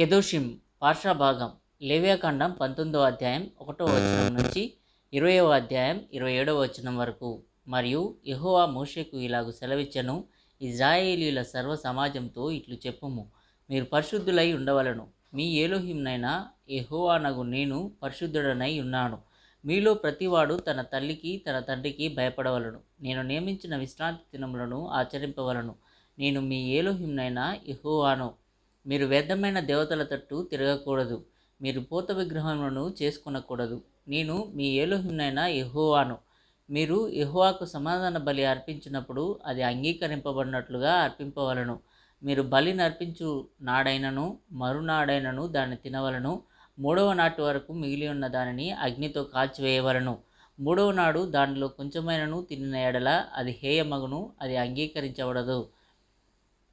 కెదోషిం పార్శ్వభాగం భాగం లేవ్యాకాండం పంతొమ్మిదవ అధ్యాయం ఒకటో వచనం నుంచి ఇరవయవ అధ్యాయం ఇరవై ఏడవ వచనం వరకు. మరియు యహోవా మోషేకు ఇలాగు సెలవిచ్చెను ఇజ్రాయేలీల సర్వ సమాజంతో ఇట్లు చెప్పుము. మీరు పరిశుద్ధులై ఉండవలను. మీ ఏలోహింనైనా యెహోవానగు నేను పరిశుద్ధుడనై ఉన్నాను. మీలో ప్రతివాడు తన తల్లికి తన తండ్రికి భయపడవలను. నేను నియమించిన విశ్రాంతి దినములను ఆచరింపవలను. నేను మీ ఏలోహింనైనా యహోవాను మీరు వ్యర్థమైన దేవతల తట్టు తిరగకూడదు. మీరు పూత విగ్రహములను చేసుకునకూడదు. నేను మీ ఏలోహింనైనా యెహోవాను. మీరు ఎహోవాకు సమాధాన బలి అర్పించినప్పుడు అది అంగీకరింపబడినట్లుగా అర్పింపవలను. మీరు బలిని అర్పించు నాడైనను మరునాడైనను దాన్ని తినవలను. మూడవ నాటి వరకు మిగిలి ఉన్న దానిని అగ్నితో కాల్చివేయవలను. మూడవ నాడు దానిలో కొంచెమైనను తినిన ఎడల అది హేయమగును అది అంగీకరించబడదు.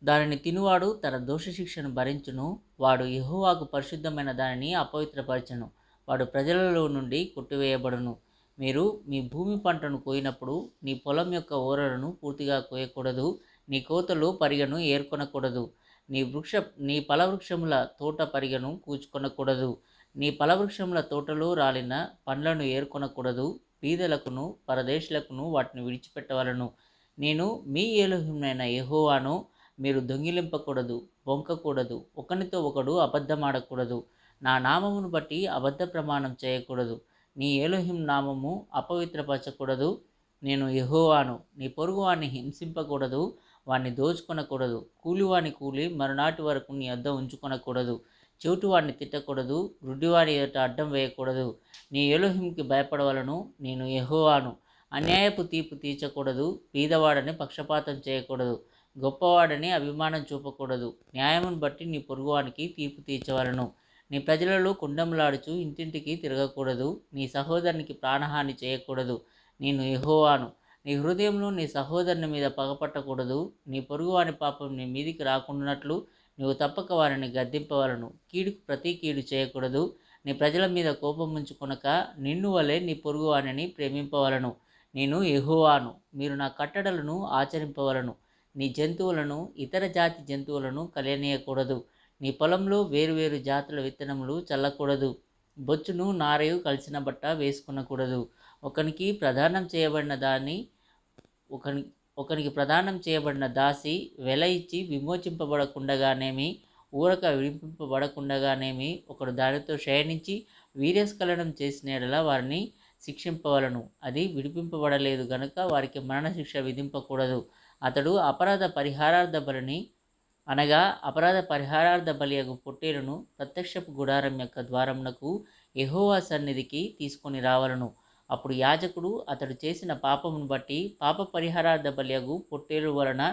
దానిని తినువాడు తన దోషశిక్షను భరించును. వాడు యెహోవాకు పరిశుద్ధమైన దానిని అపవిత్రపరచను. వాడు ప్రజలలో నుండి కొట్టివేయబడును. మీరు మీ భూమి పంటను కోయినప్పుడు నీ పొలం యొక్క ఓరలను పూర్తిగా కోయకూడదు. నీ కోతలు పరిగను ఏర్కొనకూడదు. నీ వృక్ష నీ ఫలవృక్షముల తోట పరిగను కూచుకొనకూడదు. నీ ఫలవృక్షముల తోటలో రాలిన పండ్లను ఏర్కొనకూడదు. బీదలకును పరదేశులకును వాటిని విడిచిపెట్టవలను. నేను మీ ఏలోహిమైన యహోవాను మీరు దొంగిలింపకూడదు బొంకకూడదు ఒకనితో ఒకడు అబద్ధమాడకూడదు. నా నామమును బట్టి అబద్ధ ప్రమాణం చేయకూడదు. నీ ఏలోహిం నామము అపవిత్రపరచకూడదు. నేను యహోవాను నీ పొరుగువాన్ని హింసింపకూడదు. వాణ్ణి దోచుకొనకూడదు. కూలివాని కూలి మరునాటి వరకు నీ అద్దం ఉంచుకొనకూడదు. చెవిటివాడిని తిట్టకూడదు. రుడ్డివాడి ఎదుట అడ్డం వేయకూడదు. నీ ఏలోహింకి భయపడవలను నేను యహోవాను. అన్యాయపు తీర్పు తీర్చకూడదు. బీదవాడని పక్షపాతం చేయకూడదు. గొప్పవాడని అభిమానం చూపకూడదు. న్యాయమును బట్టి నీ పొరుగువానికి తీర్పు తీర్చవలను. నీ ప్రజలలో కుండంలాడుచు ఇంటింటికి తిరగకూడదు. నీ సహోదరునికి ప్రాణహాని చేయకూడదు. నేను ఎహోవాను నీ హృదయంలో నీ సహోదరుని మీద పగపట్టకూడదు. నీ పొరుగువాని పాపం నీ మీదికి రాకుండాట్లు నీవు తప్పక వారిని గద్దింపవలను. కీడుకు ప్రతి కీడు చేయకూడదు. నీ ప్రజల మీద కోపం ఉంచుకొనక నిన్ను వలె నీ పొరుగువానిని ప్రేమింపవలను. నేను ఎహోవాను మీరు నా కట్టడలను ఆచరింపవలను. నీ జంతువులను ఇతర జాతి జంతువులను కలియనీయకూడదు. నీ పొలంలో వేరువేరు జాతుల విత్తనములు చల్లకూడదు. బొచ్చును నారయు కలిసిన బట్ట వేసుకునకూడదు. ఒకనికి ప్రదానం చేయబడిన దాన్ని ఒకని ఒకనికి ప్రదానం చేయబడిన దాసి వెల ఇచ్చి విమోచింపబడకుండగానేమి ఊరక విడిపింపబడకుండగానేమి ఒకడు దానితో శయనించి వీర్యస్ఖలనం చేసిన ఎడల వారిని శిక్షింపవలను. అది విడిపింపబడలేదు గనుక వారికి మరణశిక్ష విధింపకూడదు. అతడు అపరాధ పరిహారార్థ బలిని అనగా అపరాధ పరిహారార్థ బలి యొక్క పొట్టేలును ప్రత్యక్షపు గుడారం యొక్క ద్వారమునకు ఎహోవా సన్నిధికి తీసుకొని రావలను. అప్పుడు యాజకుడు అతడు చేసిన పాపమును బట్టి పాప పరిహారార్థ బలియగు పొట్టేలు వలన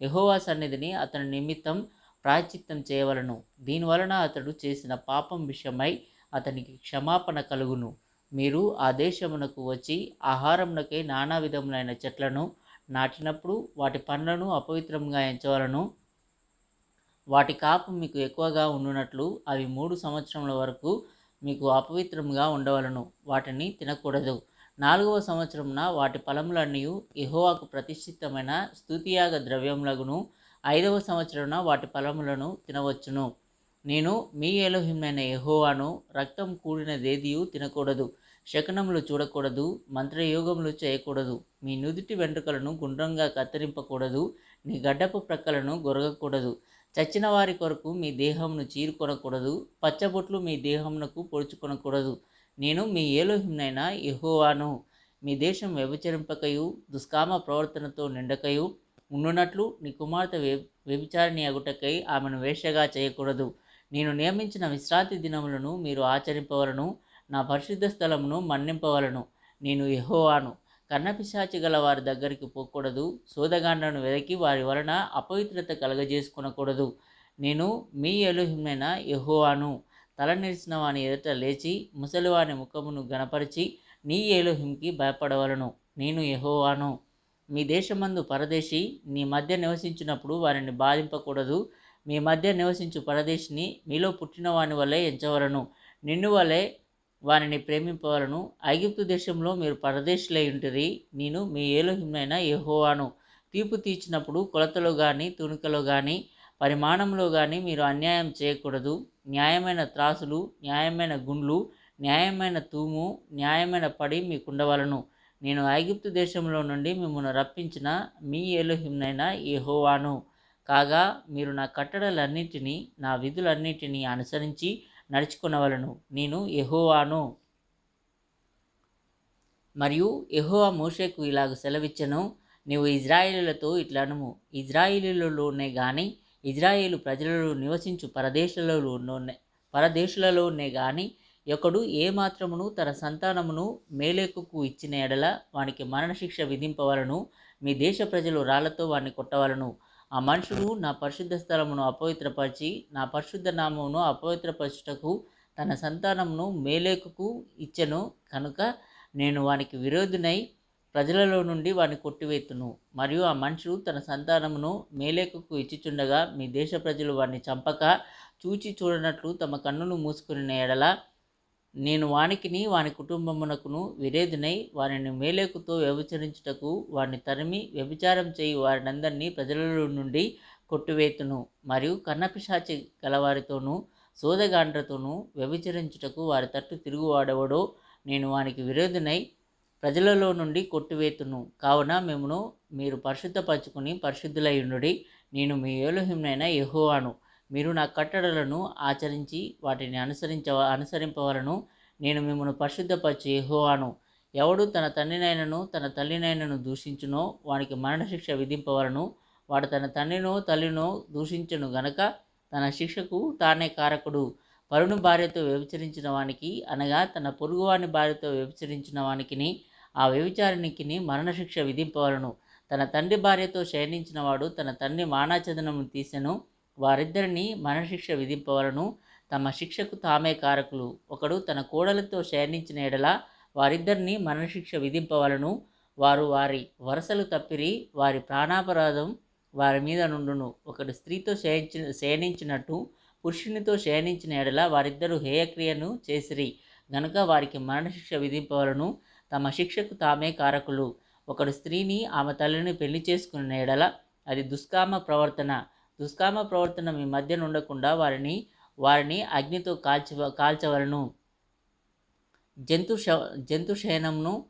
యహోవా సన్నిధిని అతని నిమిత్తం ప్రాచిత్తం చేయవలను. దీనివలన అతడు చేసిన పాపం విషయమై అతనికి క్షమాపణ కలుగును. మీరు ఆ దేశమునకు వచ్చి ఆహారమునకై నానా విధములైన చెట్లను నాటినప్పుడు వాటి పండ్లను అపవిత్రంగా ఎంచవలను. వాటి కాపు మీకు ఎక్కువగా ఉండునట్లు అవి మూడు సంవత్సరముల వరకు మీకు అపవిత్రంగా ఉండవలను. వాటిని తినకూడదు. నాలుగవ సంవత్సరమున వాటి ఫలములన్నీ ఎహోవాకు ప్రతిష్ఠితమైన స్థుతియాగ ద్రవ్యములగును. ఐదవ సంవత్సరమున వాటి ఫలములను తినవచ్చును. నేను మీ ఎలోహిమైన ఎహోవాను రక్తం కూడినదేదియు తినకూడదు. శకనములు చూడకూడదు మంత్రయోగములు చేయకూడదు. మీ నుదుటి వెంట్రుకలను గుండ్రంగా కత్తిరింపకూడదు నీ గడ్డపు ప్రక్కలను గొరగకూడదు. చచ్చిన వారి కొరకు మీ దేహమును చీరుకొనకూడదు పచ్చబొట్లు మీ దేహమునకు పొడుచుకొనకూడదు. నేను మీ ఏలోహింనైన యెహోవాను. మీ దేశం వ్యభిచరింపకయు దుష్కామ ప్రవర్తనతో నిండకయు. ఉండునట్లు నీ కుమార్తె వ్య వ్యభిచారిణి అగుటకై ఆమెను వేషగా చేయకూడదు. నేను నియమించిన విశ్రాంతి దినములను మీరు ఆచరింపవలను. నా పరిశుద్ధ స్థలమును మన్నింపవలను. నేను యెహోవాను. కన్నపిశాచి గల వారి దగ్గరికి పోకూడదు. సోదగాండ్లను వెదకి వారి వలన అపవిత్రత కలగజేసుకునకూడదు. నేను మీ ఎలుహిమైన యెహోవాను. తల నిలిచిన వాని ఎదుట లేచి ముసలివాని ముఖమును గణపరిచి నీ ఏలోహింకి భయపడవలను. నేను ఎహోవాను మీ దేశమందు పరదేశి నీ మధ్య నివసించినప్పుడు వారిని బాధింపకూడదు. మీ మధ్య నివసించు పరదేశిని మీలో పుట్టిన వాని వలె ఎంచవలను. నిన్ను వలె వారిని ప్రేమింపవలను. ఐగుప్తు దేశంలో మీరు పరదేశులై ఉంటుంది నేను మీ ఏలోహిమైన యెహోవాను. తీర్పు తీర్చినప్పుడు కొలతలో కానీ తుణుకలో కానీ పరిమాణంలో కానీ మీరు అన్యాయం చేయకూడదు. న్యాయమైన త్రాసులు న్యాయమైన గుండ్లు న్యాయమైన తూము న్యాయమైన పడి మీకు ఉండవలను నేను ఐగుప్తు దేశంలో నుండి మిమ్మల్ని రప్పించిన మీ ఎలుహింనైన యెహోవాను. కాగా మీరు నా కట్టడలన్నింటినీ నా విధులన్నింటినీ అనుసరించి నడుచుకునవలను నేను ఎహోవాను మరియు ఎహోవా మోషేకు ఇలాగ సెలవిచ్చను నీవు ఇజ్రాయిలులతో ఇట్లనుము ఇజ్రాయిలులలోనే గాని ఇజ్రాయేలు ప్రజలలో నివసించు పరదేశాలలోనే పరదేశులలోనే గాని ఒకడు ఏ మాత్రమును తన సంతానమును మేలేకుకు ఇచ్చిన ఎడల వానికి మరణశిక్ష విధింపవలను. మీ దేశ ప్రజలు రాళ్ళతో వాడిని కొట్టవలను. ఆ మనుషుడు నా పరిశుద్ధ స్థలమును అపవిత్రపరిచి నా పరిశుద్ధ నామమును అపవిత్రపరచుటకు తన సంతానమును మేలేకుకు ఇచ్చెను. కనుక నేను వానికి విరోధునై ప్రజలలో నుండి వాని కొట్టివేతును. మరియు ఆ మనుషుడు తన సంతానమును మేలేకుకు ఇచ్చిచుండగా మీ దేశ ప్రజలు వారిని చంపక చూచి చూడనట్లు తమ కన్నులు మూసుకుని ఎడల నేను వానికిని వాని కుటుంబమునకును విరేదినై వారిని మేలేకుతో వ్యభిచరించుటకు వారిని తరిమి వ్యభిచారం చేయి వారినందరినీ ప్రజలలో నుండి కొట్టువేతును. మరియు కన్నపిశాచి గలవారితోనూ సోదగాండ్రతోనూ వ్యభిచరించుటకు వారి తట్టు తిరుగువాడెవడో నేను వానికి విరోధినై ప్రజలలో నుండి కొట్టువేతును. కావున మేమును మీరు పరిశుద్ధపరచుకుని పరిశుద్ధులయ్యుండుడి నేను మీ ఏలుహింనైన యెహోవాను. మీరు నా కట్టడలను ఆచరించి వాటిని అనుసరించ అనుసరింపవలను. నేను మిమ్మల్ని పరిశుద్ధపరచు హోవాను ఎవడు తన తండ్రినైనను తన తల్లినైనను దూషించునో వానికి మరణశిక్ష విధింపవలను. వాడు తన తండ్రినో తల్లినో దూషించును గనక తన శిక్షకు తానే కారకుడు. పరుని భార్యతో వ్యభిచరించిన వానికి అనగా తన పొరుగువాని భార్యతో వ్యభిచరించిన వానికిని ఆ వ్యభిచారినికిని మరణశిక్ష విధింపవలను. తన తండ్రి భార్యతో శయనించిన వాడు తన తండ్రి మానాచదనము తీసెను. వారిద్దరిని మరణశిక్ష విధింపవలను. తమ శిక్షకు తామే కారకులు. ఒకడు తన కోడలతో శయనించిన ఎడల వారిద్దరిని మరణశిక్ష విధింపవలను. వారు వారి వరసలు తప్పిరి వారి ప్రాణాపరాధం వారి మీద నుండును. ఒకడు స్త్రీతో శయించిన శయనించినట్టు పురుషునితో శయనించిన ఎడల వారిద్దరూ హేయక్రియను చేసిరి. గనుక వారికి మరణశిక్ష విధింపవలను. తమ శిక్షకు తామే కారకులు. ఒకడు స్త్రీని ఆమె తల్లిని పెళ్ళి చేసుకున్న ఎడల అది దుష్కామ ప్రవర్తన. దుష్కామ ప్రవర్తన మీ మధ్య ఉండకుండా వారిని వారిని అగ్నితో కాల్చ కాల్చవలను. జంతు శ జంతు శయనంను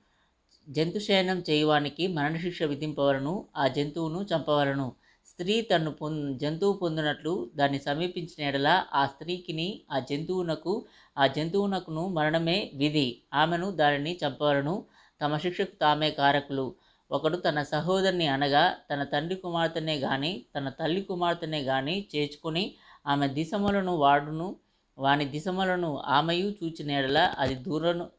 జంతు శయనం చేయవానికి మరణశిక్ష విధింపవలను ఆ జంతువును చంపవలను. స్త్రీ తను పొ జంతువు పొందినట్లు దాన్ని సమీపించిన ఎడల ఆ స్త్రీకిని ఆ జంతువునకు ఆ జంతువునకును మరణమే విధి. ఆమెను దానిని చంపవలను. తమ శిక్షకు తామే కారకులు. ఒకడు తన సహోదరిని అనగా తన తండ్రి కుమార్తెనే గాని తన తల్లి కుమార్తెనే గాని చేర్చుకుని ఆమె దిశములను వాడును. వాని దిశములను ఆమెయు చూచినేడల అది దూరను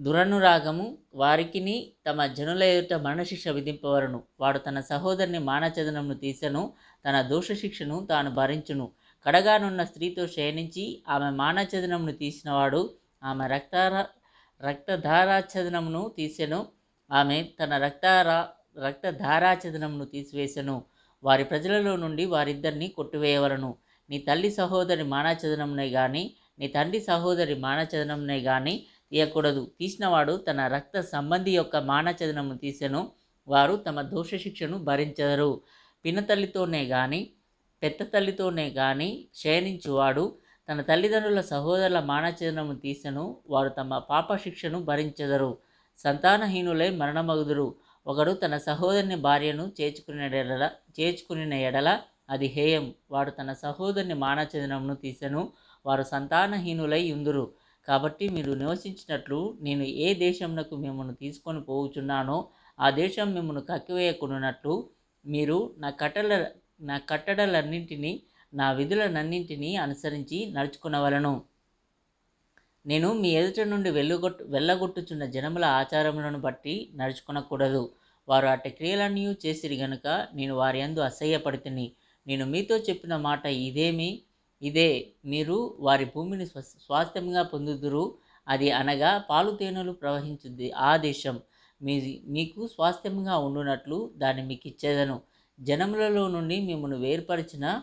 దురనురాగము. వారికిని తమ జనుల ఎదుట మరణశిక్ష విధింపవలను వాడు తన సహోదరిని మానచదనమును తీసెను తన దోషశిక్షను తాను భరించును. కడగానున్న స్త్రీతో శయనించి ఆమె మానచదనమును తీసినవాడు ఆమె రక్త రక్తధారాఛదనమును తీసెను. ఆమె తన రక్తారా రక్తధారాచదనమును తీసివేసెను. వారి ప్రజలలో నుండి వారిద్దరిని కొట్టివేయవలను. నీ తల్లి సహోదరి మానచదనమునే గాని నీ తండ్రి సహోదరి మానచదనమునే గాని తీయకూడదు. తీసినవాడు తన రక్త సంబంధి యొక్క మానచదనము తీసెను. వారు తమ దోష శిక్షను భరించరు. పినతల్లితోనే గాని పెద్ద తల్లితోనే గాని శయనించువాడు తన తల్లిదండ్రుల సహోదరుల మానచదనము తీసెను. వారు తమ పాప శిక్షను భరించెదరు. సంతానహీనులై మరణమగుదురు. ఒకడు తన సహోదరుని భార్యను చేర్చుకునే ఎడల చేర్చుకుని ఎడల అది హేయం. వాడు తన సహోదరుని మానచదనమును తీసెను. వారు సంతానహీనులై ఉందురు. కాబట్టి మీరు నివసించినట్లు నేను ఏ దేశంనకు మిమ్మల్ని తీసుకొని పోవుచున్నానో ఆ దేశం మిమ్మల్ని కక్కివేయకున్నట్లు మీరు నా కట్టల నా కట్టడలన్నింటినీ నా విధులనన్నింటినీ అనుసరించి నడుచుకునవలను. నేను మీ ఎదుట నుండి వెళ్ళగొట్టు వెళ్ళగొట్టుచున్న జనముల ఆచారములను బట్టి నడుచుకొనకూడదు. వారు అట్టి క్రియలన్నీ చేసిరి గనుక నేను వారి అందు అసహ్యపడితిని. నేను మీతో చెప్పిన మాట ఇదేమి? ఇదే మీరు వారి భూమిని స్వ స్వాస్థ్యంగా పొందుదురు. అది అనగా పాలు తేనెలు ప్రవహించుద్ది ఆ దేశం. మీ మీకు స్వాస్థ్యంగా ఉండునట్లు దాన్ని మీకు ఇచ్చేదను జనములలో నుండి మిమ్మల్ని వేర్పరిచిన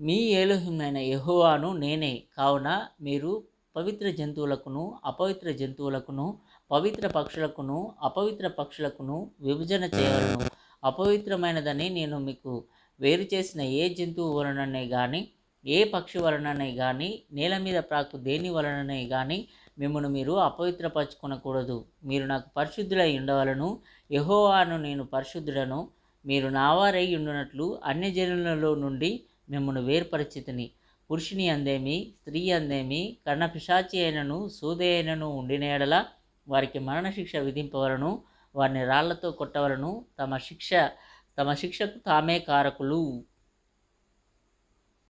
మీ ఏలోహిమైన యహోవాను నేనే. కావున మీరు పవిత్ర జంతువులకును అపవిత్ర జంతువులకును పవిత్ర పక్షులకును అపవిత్ర పక్షులకును విభజన చేయవలను. అపవిత్రమైనదని నేను మీకు వేరు చేసిన ఏ జంతువు వలననే కానీ ఏ పక్షి వలననే కానీ నేల మీద ప్రాకు దేని వలననే కానీ మిమ్మల్ని మీరు అపవిత్రపరచుకొనకూడదు. మీరు నాకు పరిశుద్ధులై ఉండవలను. యహోవాను నేను పరిశుద్ధుడను. మీరు నావారై ఉండునట్లు అన్యజనులలో నుండి మిమ్మల్ని వేర్పరిచితిని. పురుషుని అందేమి స్త్రీ అందేమి కర్ణ పిశాచి అయినను సూదే అయినను ఉండిన వారికి మరణశిక్ష విధింపవలను వారిని రాళ్ళతో కొట్టవలను తమ శిక్ష తమ శిక్షకు తామే కారకులు.